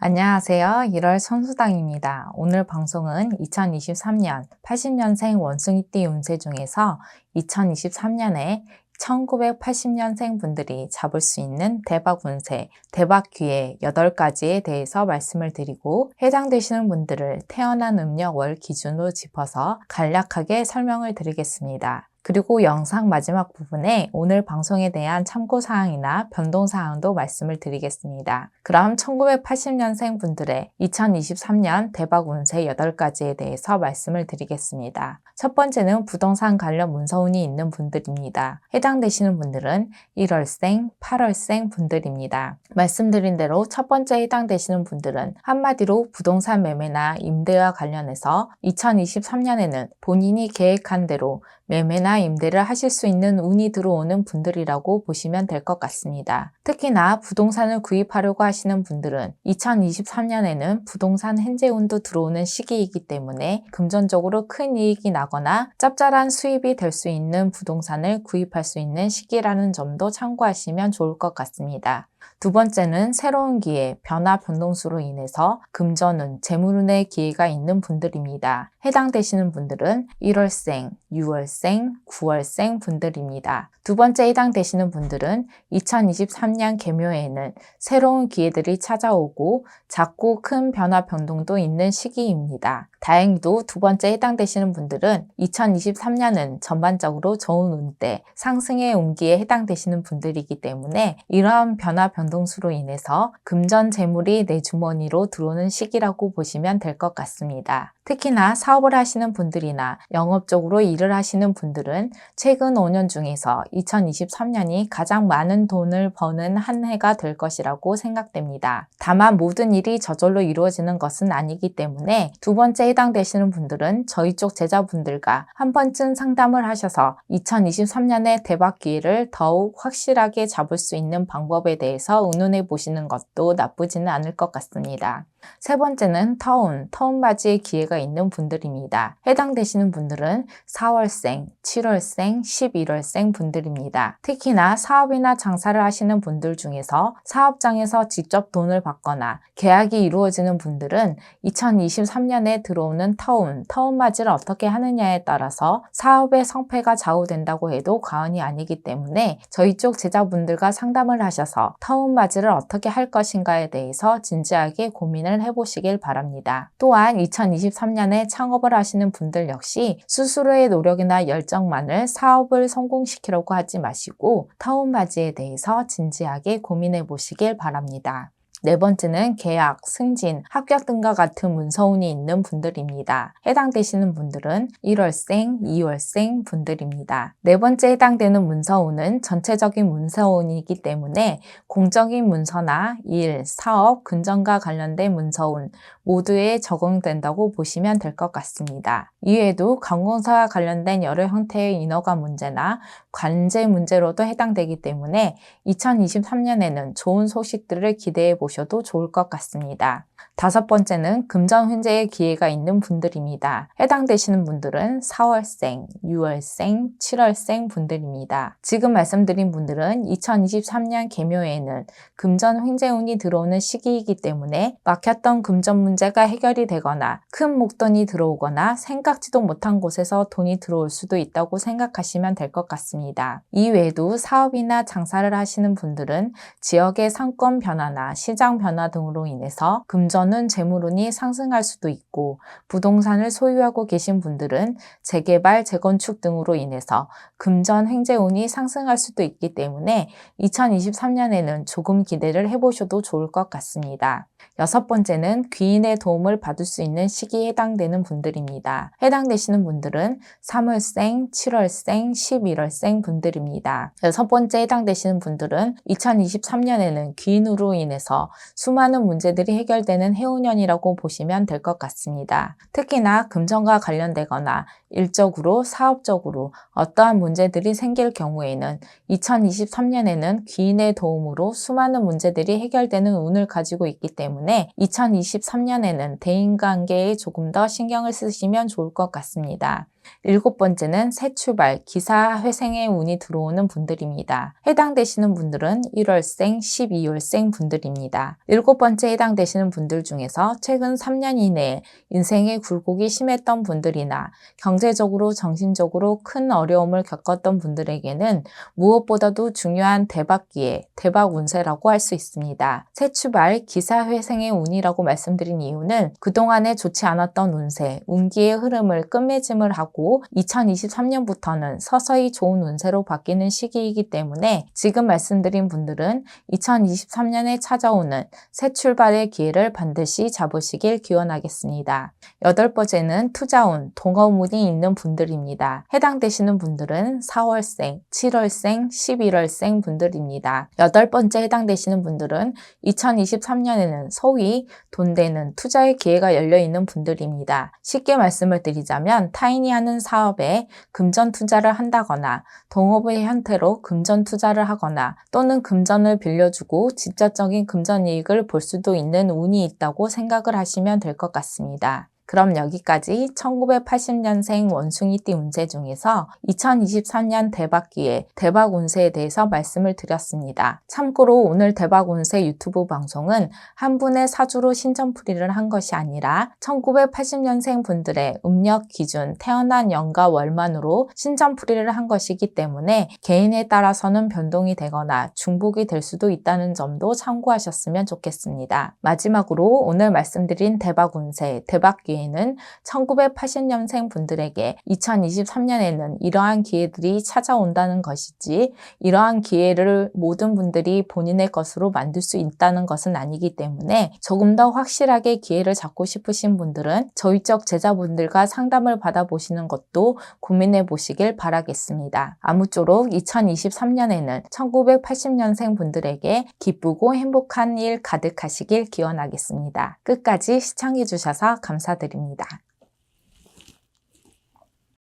안녕하세요. 1월 선수당입니다. 오늘 방송은 2023년 80년생 원숭이띠 운세 중에서 2023년에 1980년생 분들이 잡을 수 있는 대박 운세, 대박 기회 8가지에 대해서 말씀을 드리고 해당되시는 분들을 태어난 음력 월 기준으로 짚어서 간략하게 설명을 드리겠습니다. 그리고 영상 마지막 부분에 오늘 방송에 대한 참고사항이나 변동사항도 말씀을 드리겠습니다. 그럼 1980년생 분들의 2023년 대박 운세 8가지에 대해서 말씀을 드리겠습니다. 첫 번째는 부동산 관련 문서운이 있는 분들입니다. 해당되시는 분들은 1월생, 8월생 분들입니다. 말씀드린 대로 첫 번째 해당되시는 분들은 한마디로 부동산 매매나 임대와 관련해서 2023년에는 본인이 계획한 대로 매매나 임대를 하실 수 있는 운이 들어오는 분들이라고 보시면 될 것 같습니다. 특히나 부동산을 구입하려고 하시는 분들은 2023년에는 부동산 현재운도 들어오는 시기이기 때문에 금전적으로 큰 이익이 나거나 짭짤한 수입이 될 수 있는 부동산을 구입할 수 있는 시기라는 점도 참고하시면 좋을 것 같습니다. 두 번째는 새로운 기회, 변화 변동수로 인해서 금전운, 재물운의 기회가 있는 분들입니다. 해당되시는 분들은 1월생, 6월생, 9월생 분들입니다. 두 번째 해당되시는 분들은 2023년 개묘에는 새로운 기회들이 찾아오고 작고 큰 변화 변동도 있는 시기입니다. 다행히도 두 번째 해당되시는 분들은 2023년은 전반적으로 좋은 운대, 상승의 운기에 해당되시는 분들이기 때문에 이러한 변화 변동수로 인해서 금전 재물이 내 주머니로 들어오는 시기라고 보시면 될 것 같습니다. 특히나 사업을 하시는 분들이나 영업적으로 일을 하시는 분들은 최근 5년 중에서 2023년이 가장 많은 돈을 버는 한 해가 될 것이라고 생각됩니다. 다만 모든 일이 저절로 이루어지는 것은 아니기 때문에 두 번째 해당되시는 분들은 저희 쪽 제자분들과 한 번쯤 상담을 하셔서 2023년의 대박 기회를 더욱 확실하게 잡을 수 있는 방법에 대해서 의논해 보시는 것도 나쁘지는 않을 것 같습니다. 세 번째는 터운, 터운 바지의 기회가 있는 분들입니다. 해당되시는 분들은 4월생, 7월생, 11월생 분들입니다. 특히나 사업이나 장사를 하시는 분들 중에서 사업장에서 직접 돈을 받거나 계약이 이루어지는 분들은 2023년에 들어 오는 터운, 터운 바지를 어떻게 하느냐에 따라서 사업의 성패가 좌우된다고 해도 과언이 아니기 때문에 저희 쪽 제자분들과 상담을 하셔서 터운 바지를 어떻게 할 것인가에 대해서 진지하게 고민을 해보시길 바랍니다. 또한 2023년에 창업을 하시는 분들 역시 스스로의 노력이나 열정만을 사업을 성공시키려고 하지 마시고 타운바지에 대해서 진지하게 고민해 보시길 바랍니다. 네 번째는 계약, 승진, 합격 등과 같은 문서운이 있는 분들입니다. 해당되시는 분들은 1월생, 2월생 분들입니다. 네 번째 해당되는 문서운은 전체적인 문서운이기 때문에 공적인 문서나 일, 사업, 근전과 관련된 문서운 모두에 적용된다고 보시면 될 것 같습니다. 이외에도 관공서와 관련된 여러 형태의 인허가 문제나 관제 문제로도 해당되기 때문에 2023년에는 좋은 소식들을 기대해 보시면 보셔도 좋을 것 같습니다. 다섯 번째는 금전 훈제의 기회가 있는 분들입니다. 해당되시는 분들은 4월생, 6월생, 7월생 분들입니다. 지금 말씀드린 분들은 2023년 개묘에는 금전 횡재운이 들어오는 시기이기 때문에 막혔던 금전 문제가 해결이 되거나 큰 목돈이 들어오거나 생각지도 못한 곳에서 돈이 들어올 수도 있다고 생각하시면 될 것 같습니다. 이외에도 사업이나 장사를 하시는 분들은 지역의 상권 변화나 시장 변화 등으로 인해서 금전은 재물운이 상승할 수도 있고 부동산을 소유하고 계신 분들은 재개발, 재건축 등으로 인해서 금전 횡재운이 상승할 수도 있기 때문에 2023년에는 조금 기대를 해보셔도 좋을 것 같습니다. 여섯 번째는 귀인의 도움을 받을 수 있는 시기에 해당되는 분들입니다. 해당되시는 분들은 3월생, 7월생, 11월생 분들입니다. 여섯 번째 해당되시는 분들은 2023년에는 귀인으로 인해서 수많은 문제들이 해결되는 해운년이라고 보시면 될 것 같습니다. 특히나 금전과 관련되거나 일적으로 사업적으로 어떠한 문제들이 생길 경우에는 2023년에는 귀인의 도움으로 수많은 문제들이 해결되는 운을 가지고 있기 때문에 2023년에는 대인관계에 조금 더 신경을 쓰시면 좋을 것 같습니다. 일곱 번째는 새 출발, 기사 회생의 운이 들어오는 분들입니다. 해당되시는 분들은 1월생, 12월생 분들입니다. 일곱 번째 해당되시는 분들 중에서 최근 3년 이내에 인생의 굴곡이 심했던 분들이나 경제적으로, 정신적으로 큰 어려움을 겪었던 분들에게는 무엇보다도 중요한 대박 기회, 대박 운세라고 할 수 있습니다. 새 출발, 기사 회생의 운이라고 말씀드린 이유는 그동안에 좋지 않았던 운세, 운기의 흐름을 끝맺음을 하고 2023년부터는 서서히 좋은 운세로 바뀌는 시기이기 때문에 지금 말씀드린 분들은 2023년에 찾아오는 새 출발의 기회를 반드시 잡으시길 기원하겠습니다. 여덟 번째는 투자운, 동업운이 있는 분들입니다. 해당되시는 분들은 4월생, 7월생, 11월생 분들입니다. 여덟 번째 해당되시는 분들은 2023년에는 소위 돈 되는 투자의 기회가 열려 있는 분들입니다. 쉽게 말씀을 드리자면 타인이 하는 사업에 금전 투자를 한다거나 동업의 형태로 금전 투자를 하거나 또는 금전을 빌려주고 직접적인 금전 이익을 볼 수도 있는 운이 있다고 생각을 하시면 될 것 같습니다. 그럼 여기까지 1980년생 원숭이띠 운세 중에서 2023년 대박 기회, 대박 운세에 대해서 말씀을 드렸습니다. 참고로 오늘 대박 운세 유튜브 방송은 한 분의 사주로 신점풀이를 한 것이 아니라 1980년생 분들의 음력 기준 태어난 연과 월만으로 신점풀이를 한 것이기 때문에 개인에 따라서는 변동이 되거나 중복이 될 수도 있다는 점도 참고하셨으면 좋겠습니다. 마지막으로 오늘 말씀드린 대박 운세, 대박 기회 기회는 1980년생 분들에게 2023년에는 이러한 기회들이 찾아온다는 것이지 이러한 기회를 모든 분들이 본인의 것으로 만들 수 있다는 것은 아니기 때문에 조금 더 확실하게 기회를 잡고 싶으신 분들은 저희 쪽 제자분들과 상담을 받아보시는 것도 고민해 보시길 바라겠습니다. 아무쪼록 2023년에는 1980년생 분들에게 기쁘고 행복한 일 가득하시길 기원하겠습니다. 끝까지 시청해 주셔서 감사 드립니다.